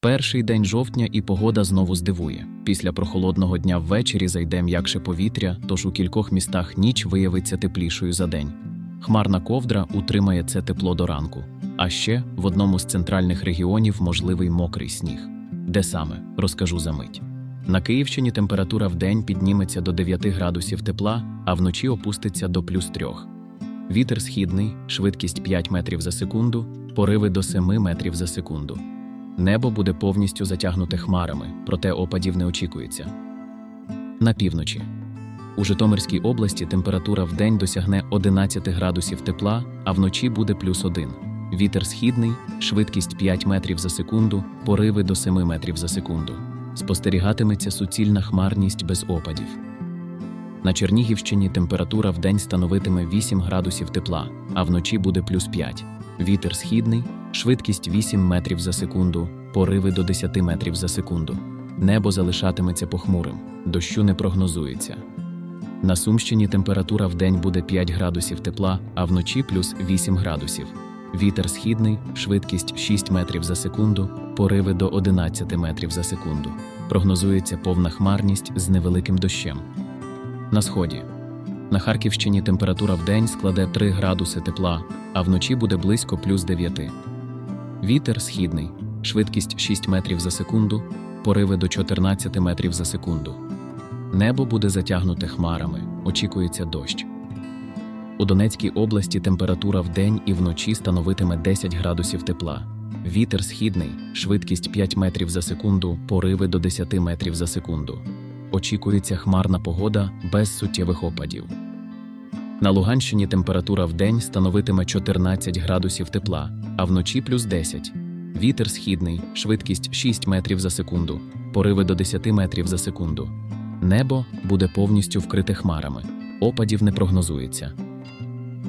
Перший день жовтня і погода знову здивує. Після прохолодного дня ввечері зайде м'якше повітря, тож у кількох містах ніч виявиться теплішою за день. Хмарна ковдра утримає це тепло до ранку. А ще в одному з центральних регіонів можливий мокрий сніг. Де саме розкажу за мить. На Київщині температура вдень підніметься до 9 градусів тепла, а вночі опуститься до плюс 3. Вітер східний, швидкість 5 метрів за секунду, пориви до 7 метрів за секунду. Небо буде повністю затягнуте хмарами, проте опадів не очікується. На півночі. У Житомирській області температура вдень досягне 11 градусів тепла, а вночі буде плюс 1. Вітер східний, швидкість 5 метрів за секунду, пориви до 7 метрів за секунду. Спостерігатиметься суцільна хмарність без опадів. На Чернігівщині температура вдень становитиме 8 градусів тепла, а вночі буде плюс 5. Вітер східний, швидкість 8 метрів за секунду, пориви до 10 метрів за секунду. Небо залишатиметься похмурим, дощу не прогнозується. На Сумщині температура вдень буде 5 градусів тепла, а вночі плюс 8 градусів. Вітер східний, швидкість 6 метрів за секунду, пориви до 11 метрів за секунду. Прогнозується повна хмарність з невеликим дощем. На сході. На Харківщині температура вдень складе 3 градуси тепла, а вночі буде близько плюс 9. Вітер східний, швидкість 6 метрів за секунду, пориви до 14 метрів за секунду. Небо буде затягнуте хмарами, очікується дощ. У Донецькій області температура вдень і вночі становитиме 10 градусів тепла. Вітер східний, швидкість 5 метрів за секунду, пориви до 10 метрів за секунду. Очікується хмарна погода без суттєвих опадів. На Луганщині температура вдень становитиме 14 градусів тепла, а вночі плюс 10. Вітер східний, швидкість 6 метрів за секунду, пориви до 10 метрів за секунду. Небо буде повністю вкрите хмарами, опадів не прогнозується.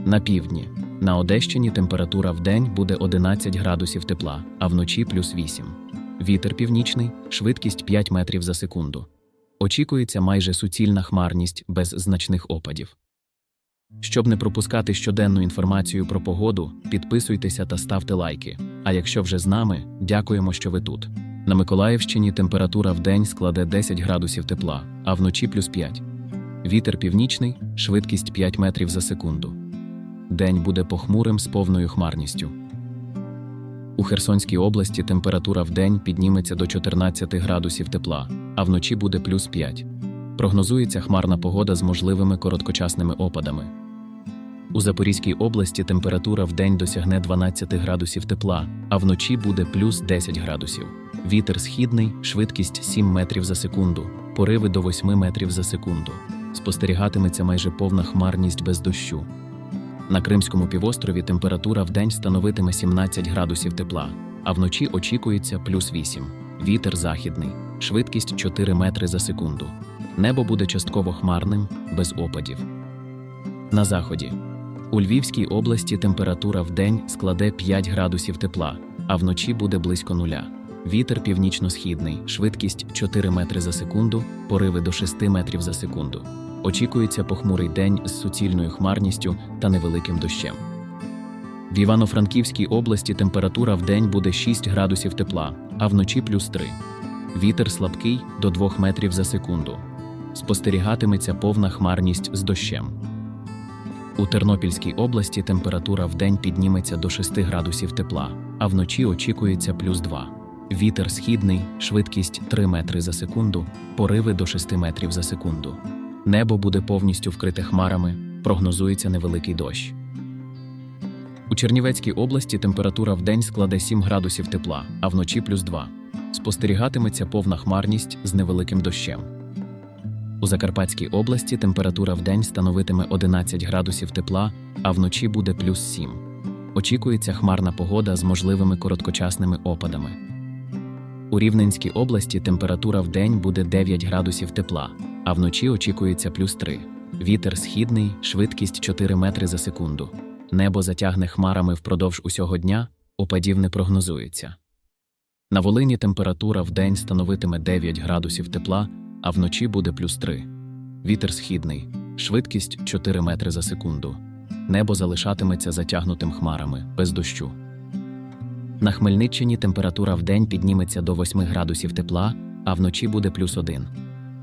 На півдні. На Одещині температура вдень буде 11 градусів тепла, а вночі плюс 8. Вітер північний, швидкість 5 метрів за секунду. Очікується майже суцільна хмарність без значних опадів. Щоб не пропускати щоденну інформацію про погоду, підписуйтеся та ставте лайки. А якщо вже з нами, дякуємо, що ви тут. На Миколаївщині температура вдень складе 10 градусів тепла, а вночі плюс 5. Вітер північний, швидкість 5 метрів за секунду. День буде похмурим з повною хмарністю. У Херсонській області температура вдень підніметься до 14 градусів тепла, а вночі буде плюс 5. Прогнозується хмарна погода з можливими короткочасними опадами. У Запорізькій області температура вдень досягне 12 градусів тепла, а вночі буде плюс 10 градусів. Вітер східний, швидкість 7 метрів за секунду, пориви до 8 метрів за секунду. Спостерігатиметься майже повна хмарність без дощу. На Кримському півострові температура вдень становитиме 17 градусів тепла, а вночі очікується плюс 8. Вітер західний, швидкість 4 метри за секунду. Небо буде частково хмарним, без опадів. На заході. У Львівській області температура вдень складе 5 градусів тепла, а вночі буде близько нуля. Вітер північно-східний, швидкість 4 метри за секунду, пориви до 6 метрів за секунду. Очікується похмурий день з суцільною хмарністю та невеликим дощем. В Івано-Франківській області температура вдень буде 6 градусів тепла, а вночі плюс 3. Вітер слабкий до 2 метрів за секунду. Спостерігатиметься повна хмарність з дощем. У Тернопільській області температура вдень підніметься до 6 градусів тепла, а вночі очікується плюс 2. Вітер східний, швидкість 3 метри за секунду, пориви до 6 метрів за секунду. Небо буде повністю вкрите хмарами, прогнозується невеликий дощ. У Чернівецькій області температура вдень складе 7 градусів тепла, а вночі плюс 2. Спостерігатиметься повна хмарність з невеликим дощем. У Закарпатській області температура вдень становитиме 11 градусів тепла, а вночі буде плюс 7. Очікується хмарна погода з можливими короткочасними опадами. У Рівненській області температура вдень буде 9 градусів тепла, а вночі очікується плюс 3. Вітер східний, швидкість 4 метри за секунду. Небо затягне хмарами впродовж усього дня, опадів не прогнозується. На Волині температура вдень становитиме 9 градусів тепла, а вночі буде плюс 3. Вітер східний, швидкість 4 метри за секунду. Небо залишатиметься затягнутим хмарами, без дощу. На Хмельниччині температура вдень підніметься до 8 градусів тепла, а вночі буде плюс 1.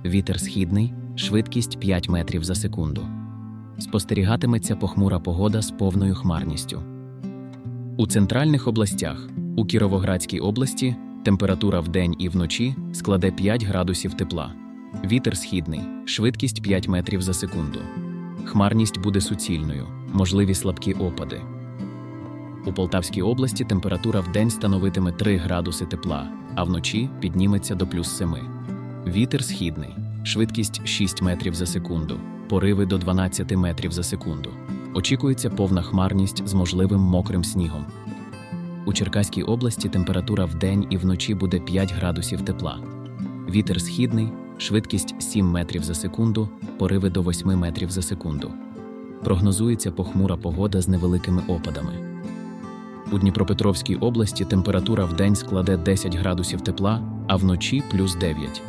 Вітер східний, швидкість 5 метрів за секунду. Спостерігатиметься похмура погода з повною хмарністю. У центральних областях у Кіровоградській області температура вдень і вночі складе 5 градусів тепла. Вітер східний, швидкість 5 метрів за секунду. Хмарність буде суцільною, можливі слабкі опади. У Полтавській області температура вдень становитиме 3 градуси тепла, а вночі підніметься до плюс 7. Вітер східний, швидкість 6 метрів за секунду, пориви до 12 метрів за секунду. Очікується повна хмарність з можливим мокрим снігом. У Черкаській області температура вдень і вночі буде 5 градусів тепла. Вітер східний, швидкість 7 метрів за секунду, пориви до 8 метрів за секунду. Прогнозується похмура погода з невеликими опадами. У Дніпропетровській області температура вдень складе 10 градусів тепла, а вночі плюс 9.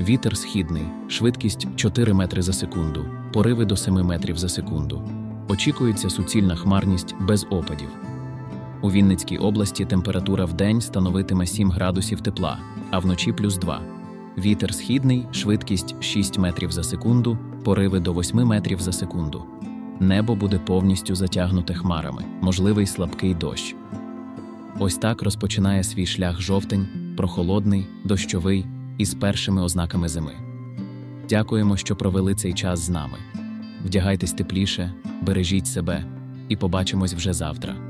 Вітер східний, швидкість 4 метри за секунду, пориви до 7 метрів за секунду. Очікується суцільна хмарність без опадів. У Вінницькій області температура вдень становитиме 7 градусів тепла, а вночі плюс 2. Вітер східний, швидкість 6 метрів за секунду, пориви до 8 метрів за секунду. Небо буде повністю затягнуте хмарами, можливий слабкий дощ. Ось так розпочинає свій шлях жовтень, прохолодний, дощовий із першими ознаками зими. Дякуємо, що провели цей час з нами. Вдягайтесь тепліше, бережіть себе і побачимось вже завтра.